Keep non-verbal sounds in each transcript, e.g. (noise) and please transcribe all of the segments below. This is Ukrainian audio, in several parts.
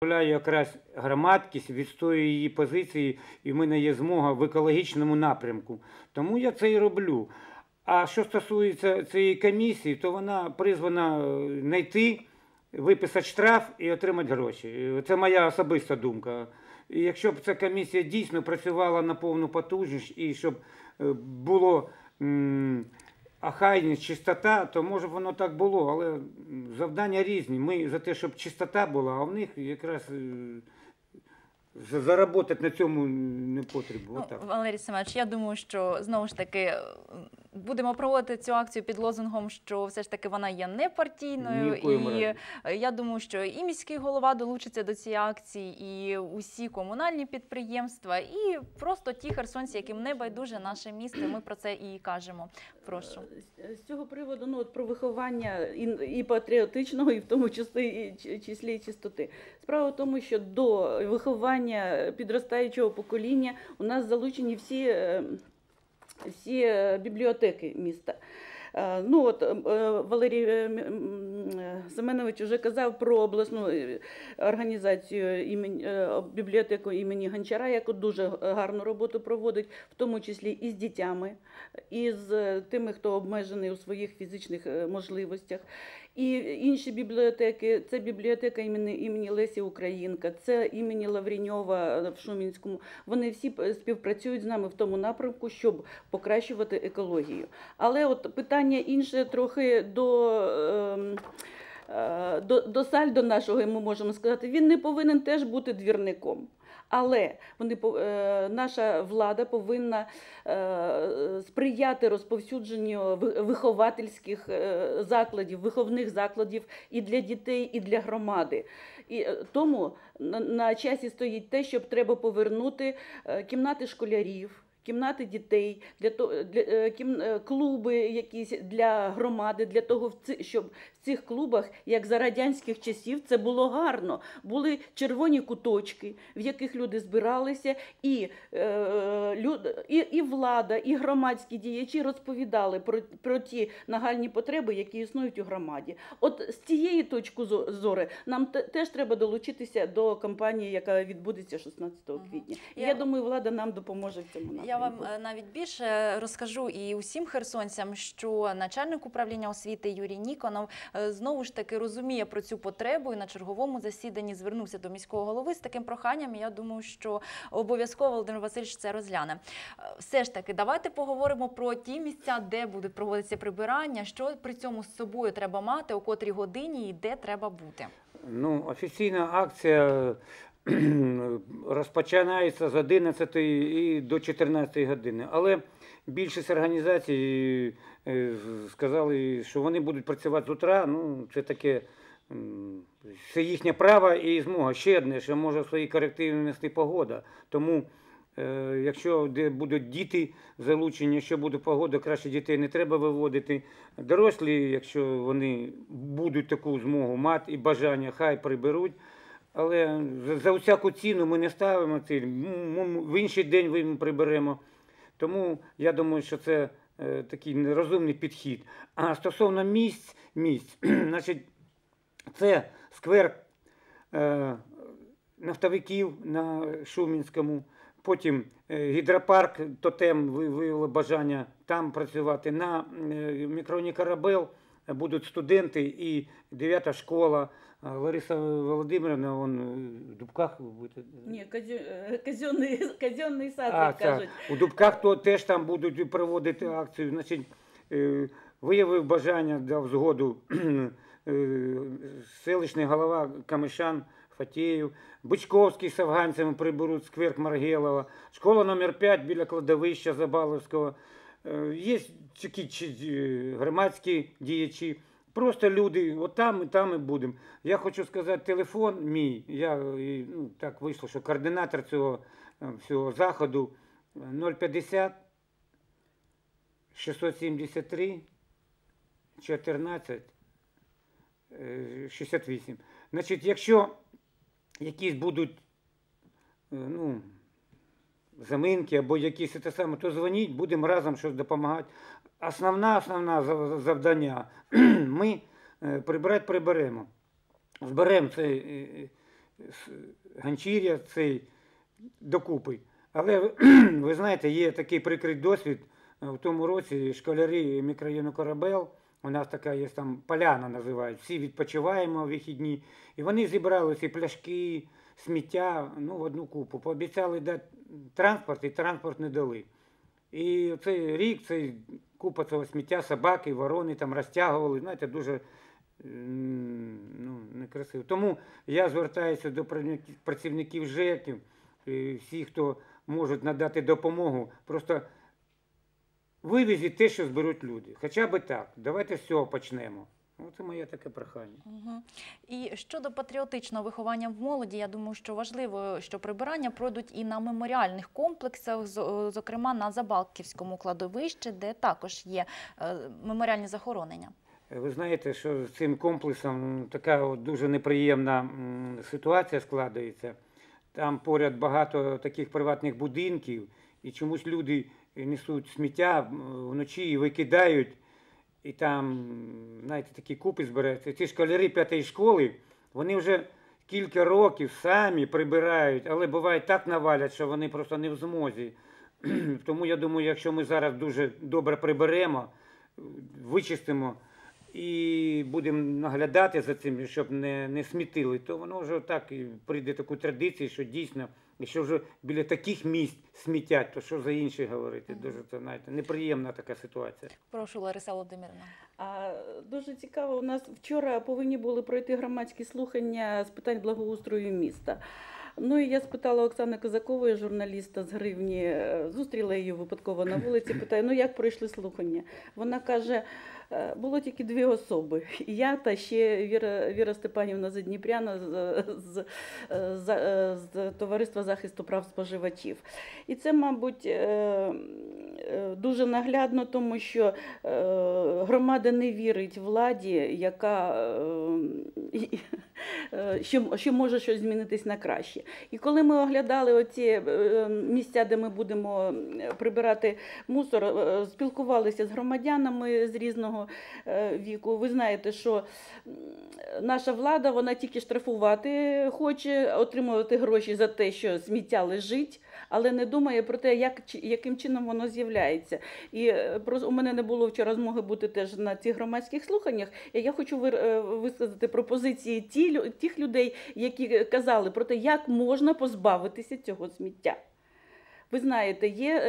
представляю якраз громадськість, відстоюю її позиції, і в мене є змога в екологічному напрямку. Тому я це і роблю. А що стосується цієї комісії, то вона призвана е, знайти, виписати штраф і отримати гроші. Е, Це моя особиста думка. І якщо б ця комісія дійсно працювала на повну потужність і щоб е, було ахайність, чистота, то може воно так було, але завдання різні. Ми за те, щоб чистота була, а в них якраз е, заработати на цьому не потрібно. Ну, Валерій Семенович, я думаю, що знову ж таки будемо проводити цю акцію під лозунгом, що все ж таки вона є непартійною. І е, я думаю, що і міський голова долучиться до цієї акції, і усі комунальні підприємства, і просто ті херсонці, яким не байдуже наше місто. Ми про це і кажемо. Прошу. З- З цього приводу ну, от про виховання і, і патріотичного, і в тому числі і, числі і чистоти. Справа в тому, що до виховання підростаючого покоління у нас залучені всі, е, всі е, бібліотеки міста. Е, Ну от е, Валерій Семенович вже казав про обласну е, організацію імені е, бібліотеку імені Гончара, яку дуже гарну роботу проводить, в тому числі і з дітями, і з е, тими, хто обмежений у своїх фізичних е, можливостях. І інші бібліотеки, це бібліотека імені, імені Лесі Українка, це імені Лавріньова е, в Шумінському. Вони всі співпрацюють з нами в тому напрямку, щоб покращувати екологію. Але от питання інше трохи до. Е, До, до сальдо нашого, ми можемо сказати, він не повинен теж бути двірником. Але вони е, наша влада повинна е, сприяти розповсюдженню виховательських закладів, виховних закладів і для дітей, і для громади. І тому на, часі стоїть те, щоб треба повернути кімнати школярів. Кімнати дітей, для того, для е, кім, е, клуби якісь для громади, для того, щоб в цих клубах, як за радянських часів, це було гарно. Були червоні куточки, в яких люди збиралися, і, е, люд, і, і влада, і громадські діячі розповідали про, про ті нагальні потреби, які існують у громаді. От з цієї точки зо- зору нам теж треба долучитися до кампанії, яка відбудеться 16 квітня. І Я- я думаю, влада нам допоможе в цьому напрямку. Вам е, навіть більше розкажу і усім херсонцям, що начальник управління освіти Юрій Ніконов е, знову ж таки розуміє про цю потребу і на черговому засіданні звернувся до міського голови з таким проханням. Я думаю, що обов'язково Володимир Васильович це розгляне. Е, Все ж таки, давайте поговоримо про ті місця, де буде проводитися прибирання, що при цьому з собою треба мати, о котрій годині і де треба бути. Ну, офіційна акція (clears throat) розпочинається з 11 і до 14 години. Але більшість організацій е, сказали, що вони будуть працювати з утра. Ну, це таке. Це їхнє право і змога. Ще одне, що може свої корективи внести погода. Тому, е, якщо де будуть діти залучені, якщо буде погода, краще дітей не треба виводити. Дорослі, якщо вони будуть таку змогу мати і бажання, хай приберуть. Але за, усяку ціну ми не ставимо ціль. В інший день ми приберемо. Тому я думаю, що це е, такий розумний підхід. А стосовно місць, місць, (clears throat) значить, це сквер е, нафтовиків на Шумінському. Потім е, гідропарк Тотем ви- виявило бажання там працювати. На е, мікроні Карабел будуть студенти і 9 школа. Лариса Володимирівна, вон е, в Дубках ви будете. Ні, казенний, (laughs) казенний сад, А, як кажуть. у Дубках то теж там будуть проводити акцію. Значить, е, виявив бажання, дав згоду (clears throat) е, селищний голова Камишан Фатєєв, Бучковський з афганцями приберуть сквер Маргелова, школа номер 5 біля кладовища Забаловського. Е, Є такі е, громадські діячі. Просто люди, от там і там і будемо. Я хочу сказати, телефон мій, я ну, так вийшло, що координатор цього е, всього заходу е, 050 673 14 е, 68. Значить, якщо якісь будуть ну, заминки або якісь те саме, то дзвоніть, будемо разом щось допомагати. Основна, основна завдання (clears throat) ми е, прибирати приберемо. Зберемо цей е, ганчір'я цей докупи. Але (clears throat) ви знаєте, є такий прикрий досвід. Е, В тому році школярі мікрорайону Корабел, у нас така є там поляна називають, всі відпочиваємо в вихідні. І вони зібрали ці пляшки, сміття ну, в одну купу. Пообіцяли дати транспорт, і транспорт не дали. І цей рік цей купа цього сміття, собаки, ворони там розтягували. Знаєте, дуже ну, некрасиво. Тому я звертаюся до працівників- ЖЕКів, і всі, хто можуть надати допомогу, просто вивезіть те, що зберуть люди. Хоча б так. Давайте з цього почнемо. Оце моє таке прохання. Мгм. І щодо патріотичного виховання в молоді, я думаю, що важливо, що прибирання пройдуть і на меморіальних комплексах, зокрема на Забалківському кладовищі, де також є е, меморіальні захоронення. Ви знаєте, що з цим комплексом така дуже неприємна ситуація складається. Там поряд багато таких приватних будинків, і чомусь люди несуть сміття вночі і викидають. І там, знаєте, такі купи збираються. Ці школярі п'ятої школи, вони вже кілька років самі прибирають, але буває так навалять, що вони просто не в змозі. (clears throat) Тому я думаю, якщо ми зараз дуже добре приберемо, вичистимо і будемо наглядати за цим, щоб не, не смітили, то воно вже так і прийде таку традицію, що дійсно, якщо вже біля таких місць смітять, то що за інші говорити? Дуже це знаєте, неприємна така ситуація. Прошу, Лариса Володимирівна. А дуже цікаво, у нас вчора повинні були пройти громадські слухання з питань благоустрою міста. Ну і я спитала Оксани Козакової, журналіста з Гривні, е, зустріла її випадково на вулиці, питаю, ну як пройшли слухання? Вона каже, «Е, було тільки дві особи. Я та ще Віра, Віра Степанівна Задніпряна з, з, е, з, з Товариства захисту прав споживачів. І це, мабуть, дуже наглядно, тому що громада не вірить владі, яка що, що може щось змінитись на краще. І коли ми оглядали оці е, місця, де ми будемо е, прибирати мусор, е, спілкувалися з громадянами з різного е, віку. Ви знаєте, що наша влада вона тільки штрафувати хоче, отримувати гроші за те, що сміття лежить, але не думає про те, як, яким чином воно з'являється. І е, просто у мене не було вчора змоги бути теж на цих громадських слуханнях. І я хочу е, висказати пропозиції ті, тих людей, які казали про те, як можна позбавитися цього сміття. Ви знаєте, є е,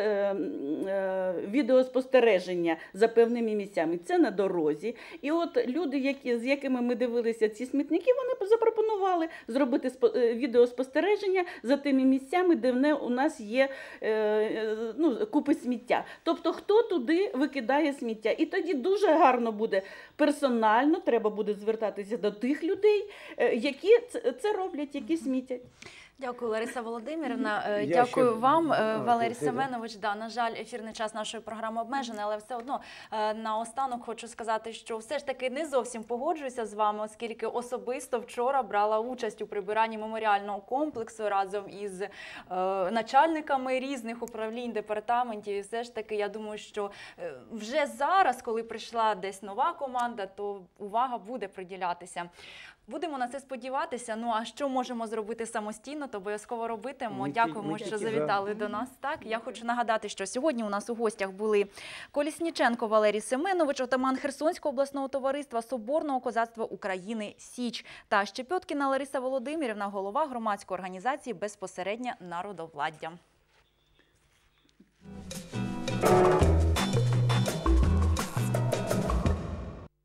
е, відеоспостереження за певними місцями. Це на дорозі. І от люди, які, з якими ми дивилися ці смітники, вони запропонували зробити е, відеоспостереження за тими місцями, де в не- у нас є е, е, ну, купи сміття. Тобто, хто туди викидає сміття. І тоді дуже гарно буде персонально, треба буде звертатися до тих людей, е, які це роблять, які смітять. Дякую, Лариса Володимирівна. Е, Я Дякую ще- вам, е, А, Валерій це. Семенович. Да, на жаль, ефірний час нашої програми обмежений, але все одно е, наостанок хочу сказати, що все ж таки не зовсім погоджуюся з вами, оскільки особисто вчора брала участь у прибиранні меморіального комплексу разом із е, начальниками різних управлінь, департаментів. І все ж таки, я думаю, що е, вже зараз, коли прийшла десь нова команда, то увага буде приділятися. Будемо на це сподіватися. Ну а що можемо зробити самостійно, то обов'язково робитимо. Ми Дякуємо, ми що завітали до нас. Так я хочу нагадати, що сьогодні у нас у гостях були Колісніченко Валерій Семенович, отаман Херсонського обласного товариства Соборного козацтва України Січ та Щепьоткіна Лариса Володимирівна, голова громадської організації безпосереднє народовладдя.